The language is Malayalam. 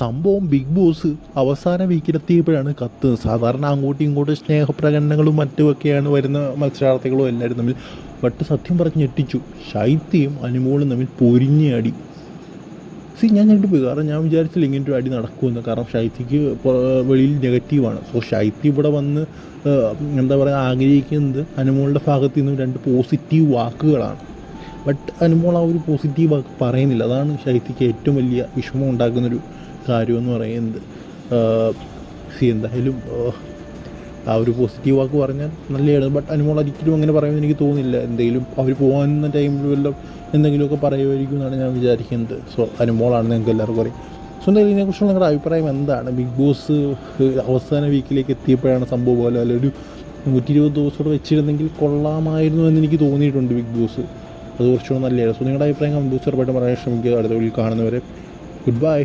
സംഭവം ബിഗ് ബോസ് അവസാന വീക്കിലെത്തിയപ്പോഴാണ് കത്ത്. സാധാരണ അങ്ങോട്ടും ഇങ്ങോട്ടും സ്നേഹപ്രകടനങ്ങളും മറ്റുമൊക്കെയാണ് വരുന്ന മത്സരാർത്ഥികളും എല്ലാവരും തമ്മിൽ. ബട്ട് സത്യം പറഞ്ഞ് ഞെട്ടിച്ചു. ശൈത്യയും അനുമോളും തമ്മിൽ പൊരിഞ്ഞടി സി ഞാൻ ഞെട്ടിപ്പോയി കാരണം ഞാൻ വിചാരിച്ചില്ല ഇങ്ങനെ ഒരു അടി നടക്കുമെന്ന്. കാരണം ശൈത്യക്ക് വെളിയിൽ നെഗറ്റീവാണ് സോ ശൈത്യ ഇവിടെ വന്ന് എന്താ പറയുക ആഗ്രഹിക്കുന്നത് അനുമോളുടെ ഭാഗത്ത് നിന്നും രണ്ട് പോസിറ്റീവ് വാക്കുകളാണ്. ബട്ട് അനുമോൾ ആ ഒരു പോസിറ്റീവ് വാക്ക് പറയുന്നില്ല. അതാണ് ശൈത്യക്ക് ഏറ്റവും വലിയ വിഷമം ഉണ്ടാക്കുന്നൊരു കാര്യമെന്ന് പറയുന്നത്. സി എന്തായാലും ആ ഒരു പോസിറ്റീവ് വാക്ക് പറഞ്ഞാൽ നല്ലതാണ് ബട്ട് അനുമോൾ ഒരിക്കലും അങ്ങനെ പറയുമെന്ന് എനിക്ക് തോന്നുന്നില്ല. എന്തെങ്കിലും അവർ പോകുന്ന ടൈമിൽ വല്ലതും എന്തെങ്കിലുമൊക്കെ പറയുമായിരിക്കും എന്നാണ് ഞാൻ വിചാരിക്കുന്നത്. സോ അനുമോളാണ് നിങ്ങൾക്ക് എല്ലാവർക്കും അറിയാം. സോ എന്തായാലും ഇതിനെക്കുറിച്ചുള്ള നിങ്ങളുടെ അഭിപ്രായം എന്താണ്? ബിഗ് ബോസ് അവസാന വീക്കിലേക്ക് എത്തിയപ്പോഴാണ് സംഭവം പോലെ അല്ലെങ്കിൽ ഒരു നൂറ്റി ഇരുപത് ദിവസത്തോടെ വെച്ചിരുന്നെങ്കിൽ കൊള്ളാമായിരുന്നു എന്ന് എനിക്ക് തോന്നിയിട്ടുണ്ട് ബിഗ് ബോസ് അത് കുറച്ചുകൂടെ നല്ലതാണ്. സോ നിങ്ങളുടെ അഭിപ്രായം കമ്പ്യൂസർ പെട്ടെന്ന് പറയാൻ ശ്രമിക്കുക. അടുത്ത വീട്ടിൽ കാണുന്നവരെ ഗുഡ് ബൈ